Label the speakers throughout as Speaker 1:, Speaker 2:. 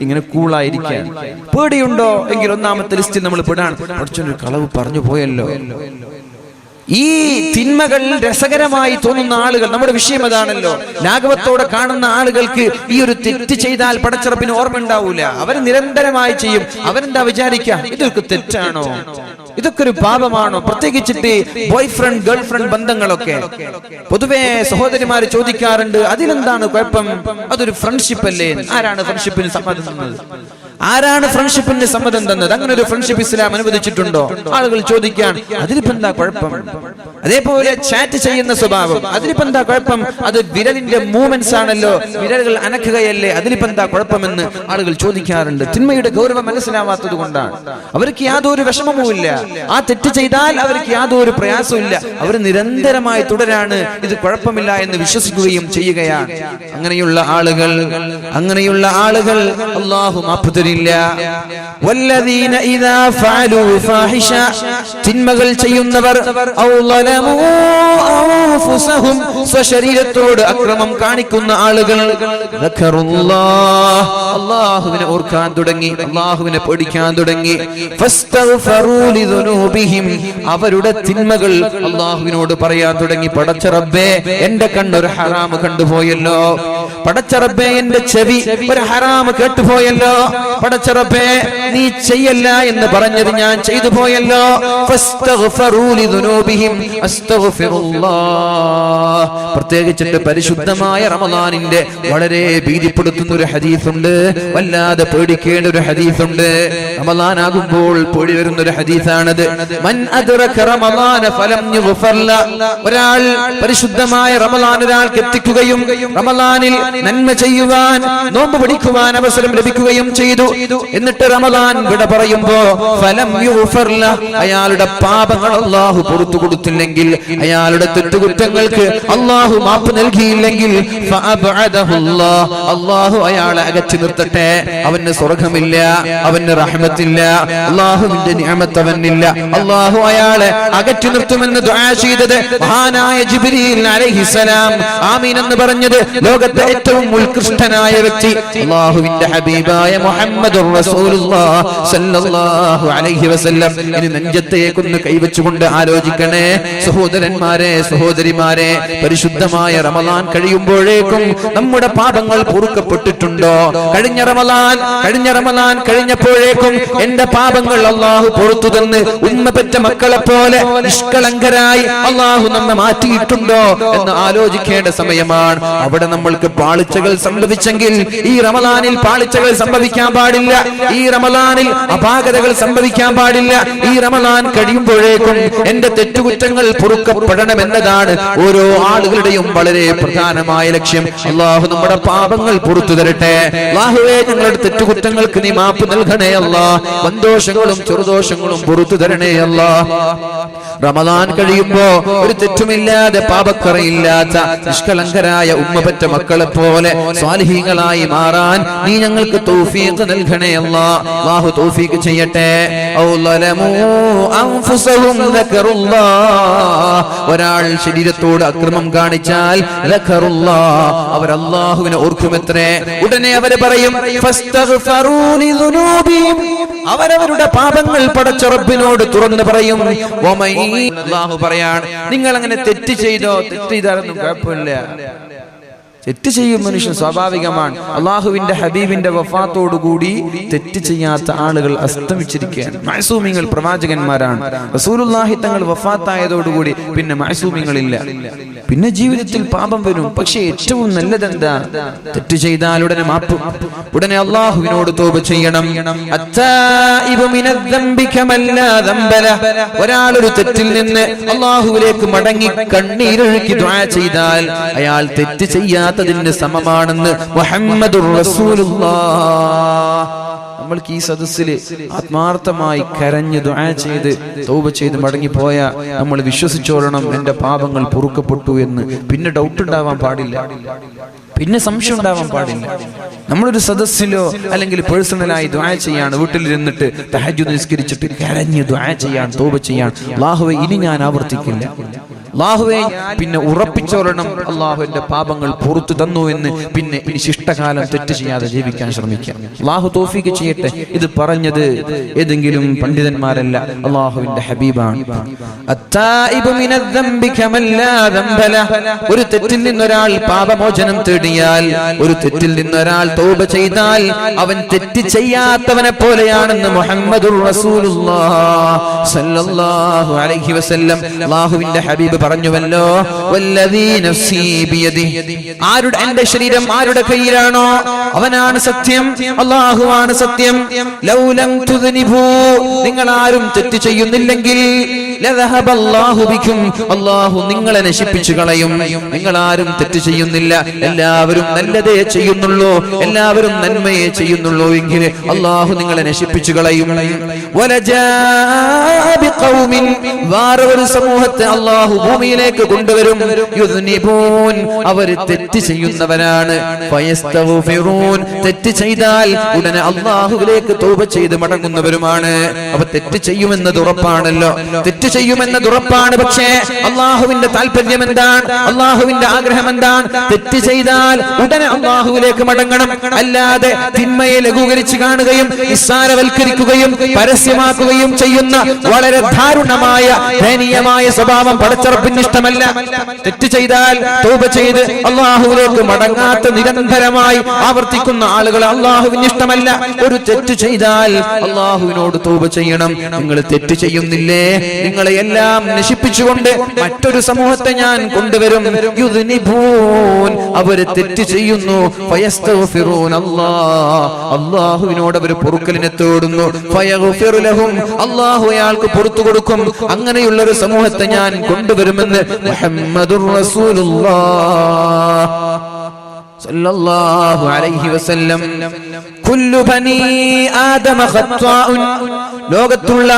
Speaker 1: ഇങ്ങനെ കൂളായിരിക്കാൻ. പേടിയുണ്ടോ? എങ്കിൽ ഒന്നാമത്തെ ലിസ്റ്റിൽ നമ്മൾ പെടാണ്. കുറച്ചൊരു കളവ് പറഞ്ഞു പോയല്ലോ. ഈ തിന്മകൾ രസകരമായി തോന്നുന്ന ആളുകൾ നമ്മുടെ വിഷയം അതാണല്ലോ. ലാഘവത്തോടെ കാണുന്ന ആളുകൾക്ക് ഈ ഒരു തെറ്റ് ചെയ്താൽ പടച്ചിറപ്പിന് ഓർമ്മ ഉണ്ടാവൂല അവർ നിരന്തരമായി ചെയ്യും. അവരെന്താ വിചാരിക്കുക ഇതൊക്കെ തെറ്റാണോ? ഇതൊക്കെ ഒരു പാപമാണോ? പ്രത്യേകിച്ചിട്ട് ബോയ് ഫ്രണ്ട് ഗേൾ ഫ്രണ്ട് ബന്ധങ്ങളൊക്കെ. പൊതുവെ സഹോദരിമാര് ചോദിക്കാറുണ്ട് അതിലെന്താണ് കുഴപ്പം? അതൊരു ഫ്രണ്ട്ഷിപ്പ് അല്ലേ? ആരാണ് ഫ്രണ്ട്ഷിപ്പിന് സമ്മതം തന്നത്? ആരാണ് ഫ്രണ്ട്ഷിപ്പിന് സമ്മതം തന്നത്? അങ്ങനെ ഒരു ഫ്രണ്ട്ഷിപ്പ് ഇസ്ലാം അനുവദിച്ചിട്ടുണ്ടോ? ആളുകൾ ചോദിക്കാൻ അതിലിപ്പോ എന്താ കുഴപ്പം? അതേപോലെ ചാറ്റ് ചെയ്യുന്ന സ്വഭാവം. അതിലിപ്പോ എന്താ കുഴപ്പം? അത് വിരലിന്റെ മൂവ്മെന്റ്സ് ആണല്ലോ. വിരലുകൾ അനക്കുകയല്ലേ? അതിലിപ്പോ എന്താ കുഴപ്പമെന്ന് ആളുകൾ ചോദിക്കാറുണ്ട്. തിന്മയുടെ ഗൗരവം മനസ്സിലാവാത്തത് കൊണ്ടാണ്. അവർക്ക് യാതൊരു വിഷമവുമില്ല. ആ തെറ്റ് ചെയ്താൽ അവർക്ക് യാതൊരു പ്രയാസവും ഇല്ല അവർ നിരന്തരമായി തുടരാണ്. ഇത് കുഴപ്പമില്ല എന്ന് വിശ്വസിക്കുകയും ചെയ്യുകയാണ് അങ്ങനെയുള്ള ആളുകൾ അങ്ങനെയുള്ള ആളുകൾ അള്ളാഹു മാപ്പ് തരില്ല. തിന്മകൾ ചെയ്യുന്നവർ ഔ സ്വശരീരത്തോട് അക്രമം കാണിക്കുന്ന ആളുകൾ. അള്ളാഹുവിനെ ഓർക്കാൻ തുടങ്ങി. അള്ളാഹുവിനെ പഠിക്കാൻ തുടങ്ങി. അവരുടെ തിന്മകൾ അള്ളാഹുവിനോട് പറയാൻ തുടങ്ങി. പടച്ച റബ്ബേ എന്റെ കണ്ണൊരു ഹറാമ് കണ്ടുപോയല്ലോ. പടച്ച റബ്ബേ എന്റെ ചെവി ഒരു ഹറാം കേട്ടുപോയല്ലോ. പടച്ച റബ്ബേ നീ ചെയ്യല്ല എന്ന് പറഞ്ഞത് ഞാൻ ചെയ്തു പോയല്ലോ പ്രത്യേകിച്ചിട്ട് പരിശുദ്ധമായ റമദാനിന്റെ വളരെ ഭീതിപ്പെടുത്തുന്ന ഒരു ഹദീസുണ്ട്. വല്ലാതെ പേടിക്കേണ്ട ഒരു ഹദീസുണ്ട്. റമദാൻ ആകുമ്പോൾ പൊടി വരുന്ന ഒരു ഹദീസാണത്. മൻ ഒരാൾ പരിശുദ്ധമായ റമദാൻ ഒരാൾക്ക് എത്തിക്കുകയും റമദാനിൽ നന്മ ചെയ്യുവാൻ നോമ്പ് പിടിക്കുവാൻ അവസരം ലഭിക്കുകയും ചെയ്തു എന്നിട്ട് റമദാൻ വിട പറയുമ്പോ ഫലം. അയാളുടെ പാപങ്ങൾ അള്ളാഹു പുറത്തു കൊടുത്തില്ലെങ്കിൽ അയാളുടെ തെറ്റുകുറ്റങ്ങൾക്ക് അള്ളാഹു മാപ്പ് നൽകിയില്ലെങ്കിൽ. അള്ളാഹു അയാളെ അകറ്റി നിർത്തട്ടെ അവന് സ്വർഗമില്ല അവന് റഹ്മത്തില്ല അള്ളാഹുവിന്റെ നിയമത്ത് അവനില്ല അള്ളാഹു അയാളെ അകറ്റി നിർത്തുമെന്ന് ചെയ്തത് മഹാനായ ജിബ്രീൽ അലൈഹിസ്സലാം ആമീൻ എന്ന് പറഞ്ഞത് ലോകത്തെ ഏറ്റവും ഉത്കൃഷ്ടനായ വ്യക്തി അള്ളാഹുവിന്റെ ഹബീബായ മുഹമ്മദ് അലൈഹി വസല്ലം. ഇനി നെഞ്ചത്തേക്കൊന്ന് കൈവച്ചുകൊണ്ട് ആലോചിക്കണേ. സഹോദരന്മാരെ സഹോദരിമാരെ പരിശുദ്ധമായ റമദാൻ കഴിയുമ്പോഴേക്കും നമ്മുടെ പാപങ്ങൾ പൊറുക്കപ്പെട്ടിട്ടുണ്ടോ? കഴിഞ്ഞ റമദാൻ കഴിഞ്ഞ റമദാൻ കഴിഞ്ഞപ്പോഴേക്കും എന്റെ പാപങ്ങൾ അള്ളാഹു പുറത്തു തന്ന് ഉമ്മപ്പെറ്റ മക്കളെ പോലെ നിഷ്കളങ്കരായി അള്ളാഹു നമ്മെ മാറ്റിയിട്ടുണ്ടോ എന്ന് ആലോചിക്കേണ്ട സമയമാണ്. അവിടെ നമ്മൾക്ക് പാളിച്ചകൾ സംഭവിച്ചെങ്കിൽ ഈ റമദാനിൽ പാളിച്ചകൾ സംഭവിക്കാൻ പാടില്ല. ഈ റമദാനിൽ അപാകതകൾ സംഭവിക്കാൻ പാടില്ല. ഈ റമദാൻ കഴിയുമ്പോഴേക്കും എന്റെ തെറ്റുകുറ്റങ്ങൾ പൊറുക്കപ്പെടണമെന്നതാണ് ഓരോ ആളുകളുടെയും വളരെ പ്രധാനമായ ലക്ഷ്യം. അള്ളാഹു നമ്മുടെ പാപങ്ങൾ പുറത്തു തരട്ടെ. അള്ളാഹുവേ ഞങ്ങളുടെ തെറ്റുകുറ്റങ്ങൾക്ക് നീ മാപ്പ് നൽകണേ അല്ല. സന്തോഷങ്ങളും ചെറുദോഷങ്ങളും പുറത്തു തരണേ അല്ല. റമദാൻ കഴിയുമ്പോ ഒരു തെറ്റുമില്ലാതെ പാപക്കറയില്ലാത്ത നിഷ്കളങ്കരായ ഉമ്മപറ്റ മക്കളെ പോലെ സ്വാലിഹീങ്ങളായി മാറാൻ നീ ഞങ്ങൾക്ക് തൗഫീഖ് നൽകണേ അല്ലാ. അല്ലാഹു തൗഫീഖ് ചെയ്യട്ടെ. ഒരാൾ ശരീരത്തോട് അക്രമം കാണിച്ചാൽ അവർ അല്ലാഹുവിനെ ഓർക്കുമെത്രേ? ഉടനെ അവർ പറയും അവരവരുടെ പാപങ്ങൾ പടച്ച റബ്ബിനോട് തുറന്നു പറയും പറയാണ് നിങ്ങൾ അങ്ങനെ തെറ്റ് ചെയ്തോ? തെറ്റ് ചെയ്താലൊന്നും കുഴപ്പമില്ല. തെറ്റ് ചെയ്യും മനുഷ്യൻ സ്വാഭാവികമാണ്. അള്ളാഹുവിന്റെ ഹബീബിന്റെ വഫാത്തോടുകൂടി തെറ്റ് ചെയ്യാത്ത ആളുകൾ അസ്തമിച്ചിരിക്കുകയാണ്. മഹസൂമിങ്ങൾ പ്രവാചകന്മാരാണ്. റസൂലുള്ളാഹി തങ്ങൾ വഫാത്തായതോടുകൂടി പിന്നെ മഹസൂമിങ്ങളില്ല പിന്നെ ജീവിതത്തിൽ പാപം വരും. പക്ഷെ ഏറ്റവും നല്ലതെന്താ? തെറ്റ് ചെയ്താൽ ഉടനെ മാപ്പ്. ഉടനെ അള്ളാഹുവിനോട് തോപ ചെയ്യണം. ഒരാൾ ഒരു തെറ്റിൽ നിന്ന് അള്ളാഹുവിലേക്ക് മടങ്ങി കണ്ണീരൊഴുക്കി ചെയ്താൽ അയാൾ തെറ്റ് ചെയ്യാത്തതിന് സമമാണെന്ന് മുഹമ്മദുർ റസൂലുള്ളാഹ് നമ്മൾക്ക് ഈ സദസ്സിൽ ആത്മാർത്ഥമായി കരഞ്ഞ് ദുആ ചെയ്ത് തൗബ ചെയ്ത് മടങ്ങിപ്പോയ നമ്മൾ വിശ്വസിച്ചോളണം. എന്റെ പാപങ്ങൾ പൊറുക്കപ്പെട്ടു എന്ന് പിന്നെ ഡൗട്ട് ഉണ്ടാവാൻ പാടില്ല. പിന്നെ സംശയം ഉണ്ടാവാൻ പാടില്ല. നമ്മളൊരു സദസ്സിലോ അല്ലെങ്കിൽ പേഴ്സണലായി ദ്വാ ചെയ്യാണ്. വീട്ടിലിരുന്നിട്ട് തഹജു നിസ്കരിച്ചിട്ട് കരഞ്ഞ് ദ്വാ ചെയ്യാൻ തോപ ചെയ്യാൻ അള്ളാഹുവെ ഇനി ഞാൻ ആവർത്തിക്കില്ല. അള്ളാഹുവെ പിന്നെ ഉറപ്പിച്ചോരണം അള്ളാഹുവിന്റെ പാപങ്ങൾ പുറത്തു തന്നു എന്ന് പിന്നെ ഇനി ശിഷ്ടകാലം തെറ്റ് ചെയ്യാതെ ജീവിക്കാൻ ശ്രമിക്കാം. അള്ളാഹു തോഫിക്ക് ചെയ്യട്ടെ. ഇത് പറഞ്ഞത് ഏതെങ്കിലും പണ്ഡിതന്മാരല്ല. അള്ളാഹുവിന്റെ ഹബീബാണ്. ഒരു തെറ്റിൽ നിന്നൊരാൾ പാപമോചനം തേടിയാൽ ഒരു തെറ്റിൽ നിന്നൊരാൾ തോപ ചെയ്താൽ അവൻ തെറ്റ് ചെയ്യാത്തവനെ പോലെയാണെന്ന് മുഹമ്മദ് റസൂലുള്ളാഹ് സല്ലല്ലാഹു അലൈഹി വസല്ലം അല്ലാഹുവിന്റെ ഹബീബ് പറഞ്ഞുവല്ലോ ആരുടെ എന്റെ ശരീരം ആരുടെ കയ്യിലാണോ? അവനാണ് സത്യം അള്ളാഹുവാണ് സത്യം. ലൗലം നിങ്ങൾ ആരും തെറ്റ് ചെയ്യുന്നില്ലെങ്കിൽ അള്ളാഹു നിങ്ങളെ നശിപ്പിച്ചു കളയും. നിങ്ങൾ ആരും തെറ്റ് ചെയ്യുന്നില്ല എല്ലാവരും നല്ലതേ ചെയ്യുന്നുള്ളൂ എല്ലാവരും നന്മയെ ചെയ്യുന്നുള്ളൂ എങ്കിൽ അള്ളാഹു നിങ്ങളെ നശിപ്പിച്ചു കളയും. വേറെ ഒരു സമൂഹത്തെ അള്ളാഹു ഭൂമിയിലേക്ക് കൊണ്ടുവരും. അവർ തെറ്റ് ചെയ്യുന്നവരാണ്. തെറ്റ് ചെയ്താൽ ഉടനെ അള്ളാഹുവിലേക്ക് തോപ ചെയ്ത് മടങ്ങുന്നവരുമാണ്. അവ തെറ്റ് ചെയ്യുമെന്നത് ഉറപ്പാണല്ലോ. തെറ്റ് ചെയ്യുമെന്നത് ഉറപ്പാണ് പക്ഷേ അള്ളാഹുവിന്റെ താല്പര്യം എന്താണ്? അള്ളാഹുവിന്റെ ആഗ്രഹം എന്താണ്? തെറ്റ് ചെയ്താൽ ഉടനെ അള്ളാഹുവിലേക്ക് മടങ്ങണം. അല്ലാതെ തിന്മയെ ലഘൂകരിച്ച് കാണുകയും നിസ്സാരവൽക്കരിക്കുകയും പരസ്യമാക്കുകയും ചെയ്യുന്ന വളരെ ദാരുണമായ ദയനീയമായ സ്വഭാവം പടച്ചറപ്പിന് ഇഷ്ടമല്ല തെറ്റ് ചെയ്താൽ തൗബ ചെയ്ത് അള്ളാഹുവിലേക്ക് മടങ്ങാത്ത നിരന്തരമായി ആവർത്തിക്കുന്ന ആളുകൾ അള്ളാഹുവിന് ഇഷ്ടമല്ല. ഒരു തെറ്റ് ചെയ്താൽ അള്ളാഹുവിനോട് തൗബ ചെയ്യണം. നിങ്ങൾ തെറ്റ് ചെയ്യുന്നില്ലേ? നിങ്ങളെ എല്ലാം നശിപ്പിച്ചുകൊണ്ട് മറ്റൊരു സമൂഹത്തെ ഞാൻ കൊണ്ടുവരും. അവർ തെറ്റ് ചെയ്യുന്നു. അള്ളാഹുവിനോട് അവർ പൊറുക്കലിനെ തേടുന്നു. അള്ളാഹു അയാൾക്ക് പുറത്തു കൊടുക്കും. അങ്ങനെയുള്ള ഒരു സമൂഹത്തെ ഞാൻ കൊണ്ടുവരുമെന്ന് മുഹമ്മദുർ ലോകത്തുള്ള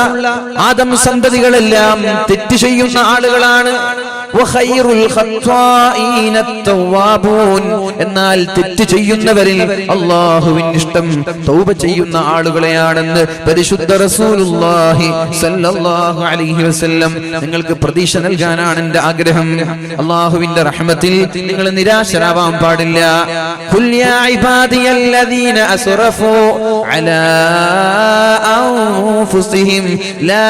Speaker 1: ആദം സന്തതികളെല്ലാം തെറ്റ് ചെയ്യുന്ന ആളുകളാണ്. എന്നാൽ തെറ്റ് ചെയ്യുന്നവരിൽ അല്ലാഹുവിന് ഇഷ്ടം തൗബ ചെയ്യുന്ന ആളുകളെയാണെന്ന് പരിശുദ്ധ റസൂലുള്ളാഹി അലൈഹി വസല്ലം നിങ്ങൾക്ക് പ്രതീക്ഷ നൽകാനാണ് എന്റെ ആഗ്രഹം. അള്ളാഹുവിന്റെ റഹ്മത്തിൽ നിങ്ങൾ നിരാശരാവാൻ പാടില്ല. അസ്റഫു അലാ അൻഫുസിഹിം ലാ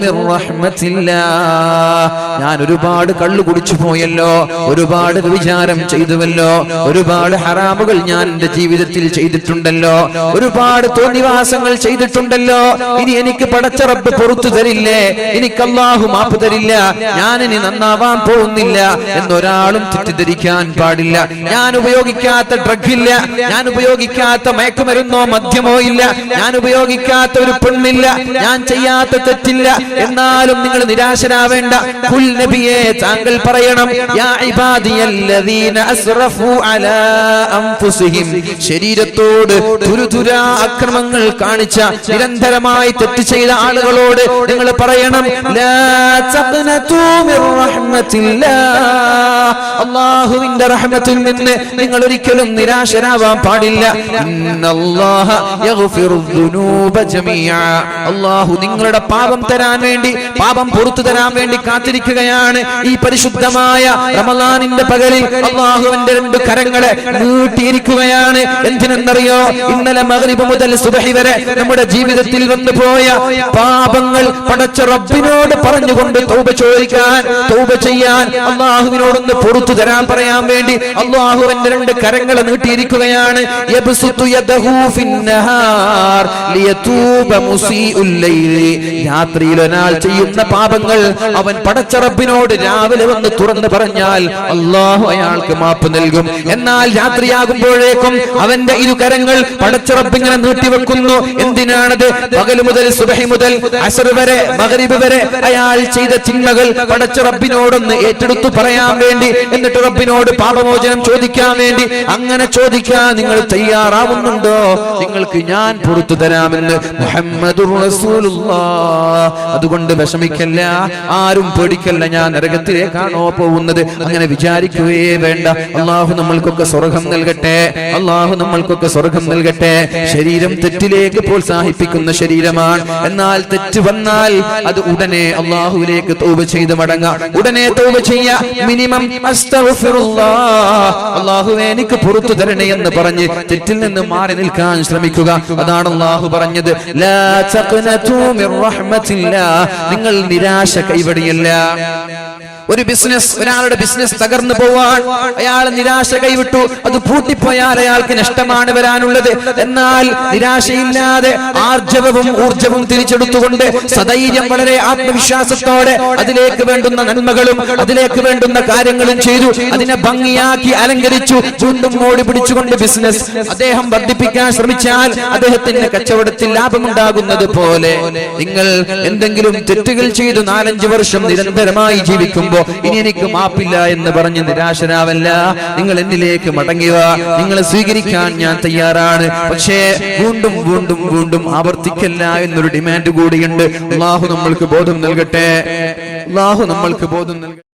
Speaker 1: മിർ ഞാൻ ഒരുപാട് കള്ളു കുടിച്ചു പോയല്ലോ. ഒരുപാട് വിചാരം ചെയ്തുവല്ലോ. ഒരുപാട് ഹറാമുകൾ ഞാൻ എന്റെ ജീവിതത്തിൽ ചെയ്തിട്ടുണ്ടല്ലോ. ഒരുപാട് തോന്നിവാസങ്ങൾ ചെയ്തിട്ടുണ്ടല്ലോ. ഇനി എനിക്ക് പടച്ചറപ്പ് പുറത്തു തരില്ലേ? എനിക്ക് അള്ളാഹു മാപ്പ് തരില്ല. ഞാൻ ഇനി നന്നാവാൻ പോകുന്നില്ല എന്നൊരാളും തെറ്റിദ്ധരിക്കാൻ പാടില്ല. ഞാൻ ഉപയോഗിക്കാത്ത ഡ്രഗ് ഇല്ല. ഞാൻ ഉപയോഗിക്കാത്ത മയക്കുമരുന്നോ മദ്യമോ ഇല്ല. ഞാൻ ഉപയോഗിക്കാത്ത ഒരു പെണ്ണില്ല. ഞാൻ ചെയ്യാത്ത തെറ്റില്ല. എന്നാലും നിങ്ങൾ നിരാശരാവേണ്ട. നബിയെ താങ്കൾ പറയണം യാ ഇബാദിയല്ലദീന അസ്റഫു അലാ അൻഫുസിഹിം. ശരീരത്തോട് തുരുതുര അക്രമങ്ങൾ കാണിച്ച നിരന്തരമായി തെറ്റ് ചെയ്ത ആളുകളോട് നിങ്ങൾ പറയണം ലാ തഖ്നതു മിർ റഹ്മത്തില്ലാ അല്ലാഹുവിന്റെ റഹ്മത്തിൽ നിന്ന് നിങ്ങൾ ഒരിക്കലും നിരാശരാവാൻ പാടില്ല. ഇന്നല്ലാഹ യഗ്ഫിറു ദുനൂബ ജമീഅ. അല്ലാഹു നിങ്ങളുടെ പാപം തരാൻ വേണ്ടി പാപം പുറത്തു തരാൻ വേണ്ടി കാത്തിരിക്കുകയാണ്. ഈ പരിശുദ്ധമായ റമലാനിന്റെ പകലിൽ അള്ളാഹുവിന്റെ രണ്ട് കരങ്ങളെ നീട്ടിയിരിക്കുകയാണ്. എന്തിനെന്നറിയോ? ഇന്നലെ മഗ്രിബ് മുതൽ സുബഹി വരെ നമ്മുടെ ജീവിതത്തിൽ വന്നു പോയ പാപങ്ങൾ പടച്ച റബ്ബിനോട് പറഞ്ഞുകൊണ്ട് തൗബ ചോദിക്കാൻ തൗബ ചെയ്യാൻ അള്ളാഹുവിനോടൊന്ന് പൊറത്തു തരാൻ പറയാൻ വേണ്ടി അള്ളാഹുവിന്റെ രണ്ട് കരങ്ങളെ നീട്ടിയിരിക്കുകയാണ്. രാത്രിയിൽ ഒരാൾ ചെയ്യുന്ന പാപങ്ങൾ അവൻ പടച്ച റബ്ബിനോട് രാവിലെ വന്ന് തുറന്ന് പറഞ്ഞാൽ അള്ളാഹു അയാൾക്ക് മാപ്പ് നൽകും. എന്നാൽ രാത്രിയാകുമ്പോഴേക്കും അവന്റെ ഇരു കരങ്ങൾ പടച്ച റബ്ബിങ്ങനെ നീട്ടിവെക്കുന്നു. എന്തിനാണത്? പകൽ മുതൽ സുബഹി മുതൽ അസർ വരെ മഗ്രിബ് വരെ അയാൾ ചെയ്ത ചിന്മകൾ പടച്ച റബ്ബിനോടൊന്ന് ഏറ്റെടുത്തു പറയാൻ വേണ്ടി എന്നിട്ട് റബ്ബിനോട് പാപമോചനം ചോദിക്കാൻ വേണ്ടി അങ്ങനെ ചോദിക്കാൻ നിങ്ങൾ തയ്യാറാവുന്നുണ്ടോ? നിങ്ങൾക്ക് ഞാൻ പുറത്തു തരാമെന്ന് മുഹമ്മദ് അതുകൊണ്ട് വിഷമിക്കല്ല ആരും പേടിക്കല്ല ഞാൻ നരകത്തിലേക്കാണോ പോകുന്നത്? അങ്ങനെ വിചാരിക്കുകയേ വേണ്ട. അള്ളാഹു നമ്മൾക്കൊക്കെ സ്വർഗം നൽകട്ടെ. അള്ളാഹു നമ്മൾക്കൊക്കെ സ്വർഗം നൽകട്ടെ. ശരീരം തെറ്റിലേക്ക് പ്രോത്സാഹിപ്പിക്കുന്ന ശരീരമാണ്. എന്നാൽ തെറ്റ് വന്നാൽ അത് ഉടനെ അള്ളാഹുവിലേക്ക് തൗബ ചെയ്ത് മടങ്ങാം. ഉടനെ തൗബ ചെയ്യ. മിനിമം അള്ളാഹുവെ എനിക്ക് പുറത്തു തരണേ എന്ന് പറഞ്ഞ് തെറ്റിൽ നിന്ന് മാറി നിൽക്കാൻ ശ്രമിക്കുക. അതാണ് അള്ളാഹു പറഞ്ഞത്. നിങ്ങൾ നിരാശ കൈവടിയല്ല. ഒരു ബിസിനസ് ഒരാളുടെ ബിസിനസ് തകർന്നു പോവാൻ അയാൾ നിരാശ കൈവിട്ടു. അത് പൂട്ടിപ്പോയാൽ അയാൾക്ക് നഷ്ടമാണ് വരാനുള്ളത്. എന്നാൽ നിരാശയില്ലാതെ ആർജവവും ഊർജവും തിരിച്ചെടുത്തുകൊണ്ട് സധൈര്യം വളരെ ആത്മവിശ്വാസത്തോടെ അതിലേക്ക് വേണ്ടുന്ന നന്മകളും അതിലേക്ക് വേണ്ടുന്ന കാര്യങ്ങളും ചെയ്തു. അതിനെ ഭംഗിയാക്കി അലങ്കരിച്ചു. വീണ്ടും മോടി പിടിച്ചുകൊണ്ട് ബിസിനസ് അദ്ദേഹം വർദ്ധിപ്പിക്കാൻ ശ്രമിച്ചാൽ അദ്ദേഹത്തിന്റെ കച്ചവടത്തിൽ ലാഭമുണ്ടാകുന്നത് പോലെ. നിങ്ങൾ എന്തെങ്കിലും തെറ്റുകൾ ചെയ്തു നാലഞ്ച് വർഷം നിരന്തരമായി ജീവിക്കുമ്പോ ഇനി എനിക്ക് മാപ്പില്ല എന്ന് പറഞ്ഞ് നിരാശനാവല്ല. നിങ്ങൾ എന്നിലേക്ക് മടങ്ങുക നിങ്ങളെ സ്വീകരിക്കാൻ ഞാൻ തയ്യാറാണ്. പക്ഷേ വീണ്ടും വീണ്ടും വീണ്ടും ആവർത്തിക്കല്ല എന്നൊരു ഡിമാൻഡ് കൂടിയുണ്ട്. അള്ളാഹു നമ്മൾക്ക് ബോധം നൽകട്ടെ. അള്ളാഹു നമ്മൾക്ക് ബോധം നൽകട്ടെ.